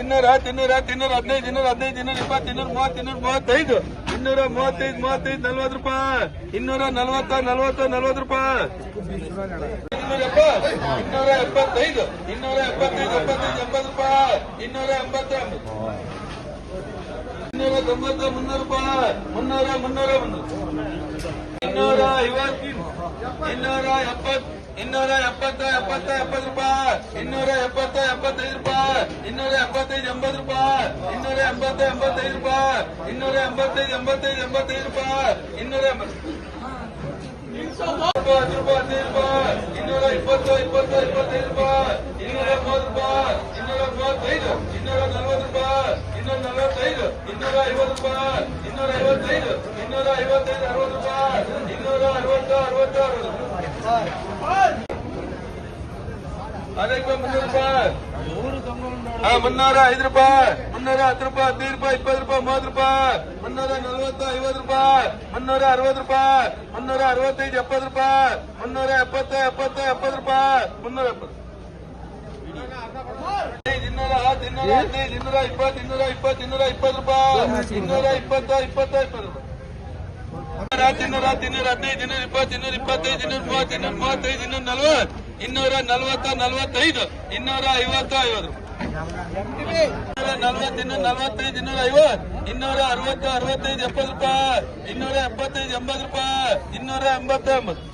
ಇನ್ನೂರ ಇನ್ನೂರ ಇನ್ನೂರ ಹದಿನೈದು ಇನ್ನೂರ ಹದಿನೈದು, ಇನ್ನೂರ ಇಪ್ಪತ್ತು, ಇನ್ನೂರ ಮೂವತ್ತು, ಇನ್ನೂರ ಮೂವತ್ತೈದು. ಇನ್ನೂರ ಮೂವತ್ತೈದು ಮೂವತ್ತೈದು, ನಲ್ವತ್ತು ರೂಪಾಯಿ. ಇನ್ನೂರ ನಲ್ವತ್ತ, ನಲ್ವತ್ತು ನಲ್ವತ್ತು ರೂಪಾಯಿ. ಇನ್ನೂರ ಎಪ್ಪತ್ತು, ಇನ್ನೂರ ಎಪ್ಪತ್ತೈದು ಇನ್ನೂರ ಎಪ್ಪತ್ತೈದು ಎಪ್ಪತ್ತೈದು ಎಂಬತ್ತು ರೂಪಾಯಿ. ಇನ್ನೂರ ಎಂಬತ್ತು. ಇನ್ನೂರ ತೊಂಬತ್ತು, ಮುನ್ನೂರು ರೂಪಾಯಿ. ಮುನ್ನೂರ ಮುನ್ನೂರ, ಮುನ್ನೂರು. ಇನ್ನೂರ ಐವತ್ತು ಇನ್ನೂರ ಎಪ್ಪತ್ತು ಇನ್ನೂರ ಎಪ್ಪತ್ತ ಎಪ್ಪತ್ತ ಎಪ್ಪತ್ತು ರೂಪಾಯಿ ಇನ್ನೂರ ಎಪ್ಪತ್ತ ಎಪ್ಪತ್ತೈದು ರೂಪಾಯಿ ಇನ್ನೂರ ಎಪ್ಪತ್ತೈದು ಎಂಬತ್ತು ರೂಪಾಯಿ ಇನ್ನೂರ ಎಂಬತ್ತ ಎಂಬತ್ತೈದು ರೂಪಾಯಿ ಇನ್ನೂರ ಎಂಬತ್ತೈದು ಎಂಬತ್ತೈದು ಎಂಬತ್ತೈದು ರೂಪಾಯಿ ಇನ್ನೂರ ಎಂಬತ್ತು ಹತ್ತು ರೂಪಾಯಿ ಹದಿನೈದು ರೂಪಾಯಿ ಇನ್ನೂರ ಇಪ್ಪತ್ತು ಇಪ್ಪತ್ತು ಇಪ್ಪತ್ತೈದು ರೂಪಾಯಿ ಇನ್ನೂರ ಮೂವತ್ತು ರೂಪಾಯಿ ಇನ್ನೂರ ಮೂವತ್ತೈದು ಇನ್ನೂರ ನಲವತ್ತು ರೂಪಾಯಿ ಇನ್ನೂರ ನಲವತ್ತೈದು ಇನ್ನೂರ ಐವತ್ತು ರೂಪಾಯಿ ಇನ್ನೂರ ಐವತ್ತೈದು ಇನ್ನೂರ ಐವತ್ತೈದು ಅರವತ್ತು ರೂಪಾಯಿ ಇನ್ನೂರ ಅರವತ್ತು ಅರವತ್ತು ಅರವತ್ತು ಅದಕ್ಕೆ ಮುನ್ನೂರು ರೂಪಾಯಿ. ಮುನ್ನೂರ ಐದು ರೂಪಾಯಿ, ಮುನ್ನೂರ ಹತ್ತು ರೂಪಾಯಿ, ಹದಿನೈದು ರೂಪಾಯಿ, ಇಪ್ಪತ್ತು ರೂಪಾಯಿ, ಮೂವತ್ತು ರೂಪಾಯಿ, ಮುನ್ನೂರ ನಲವತ್ತು, ಐವತ್ತು ರೂಪಾಯಿ, ಮುನ್ನೂರ ಅರವತ್ತು ರೂಪಾಯಿ, ಮುನ್ನೂರ ಅರವತ್ತೈದು, ಎಪ್ಪತ್ತು ರೂಪಾಯಿ, ಮುನ್ನೂರ ಎಪ್ಪತ್ತ ಎಪ್ಪತ್ತ, ಎಪ್ಪತ್ತು ರೂಪಾಯಿ, ಮುನ್ನೂರ ಎಪ್ಪತ್ತು. ಇನ್ನೂರ ಹತ್ತು, ಇನ್ನೂರ ಹದಿನೈದು, ಇನ್ನೂರ ಇಪ್ಪತ್ತು ಇನ್ನೂರ ಇಪ್ಪತ್ತು ಇನ್ನೂರ ಇಪ್ಪತ್ತು ರೂಪಾಯಿ, ಇನ್ನೂರ ಇಪ್ಪತ್ತ, ಇಪ್ಪತ್ತು ಇಪ್ಪತ್ತು ರೂಪಾಯಿ. ಇನ್ನೂರ ಇನ್ನೂರ ಹದಿನೈದು ಇನ್ನೂರ ಇಪ್ಪತ್ತು ಇನ್ನೂರ ಇಪ್ಪತ್ತೈದು ಇನ್ನೂರ ಮೂವತ್ತು ಇನ್ನೂರ ಮೂವತ್ತೈದು ಇನ್ನೂರ ನಲ್ವತ್ತು, ಇನ್ನೂರ ನಲ್ವತ್ತ, ನಲ್ವತ್ತೈದು, ಇನ್ನೂರ ಐವತ್ತ, ಐವತ್ತು. ನಲ್ವತ್ತು ಇನ್ನೂರ ನಲ್ವತ್ತೈದು, ಇನ್ನೂರ ಐವತ್ತು, ಇನ್ನೂರ ಅರವತ್ತ, ಅರವತ್ತೈದು, ಎಪ್ಪತ್ತು ರೂಪಾಯಿ, ಇನ್ನೂರ ಎಪ್ಪತ್ತೈದು, ಎಂಬತ್ತು ರೂಪಾಯಿ, ಇನ್ನೂರ ಎಂಬತ್ತ ಎಂಬತ್ತು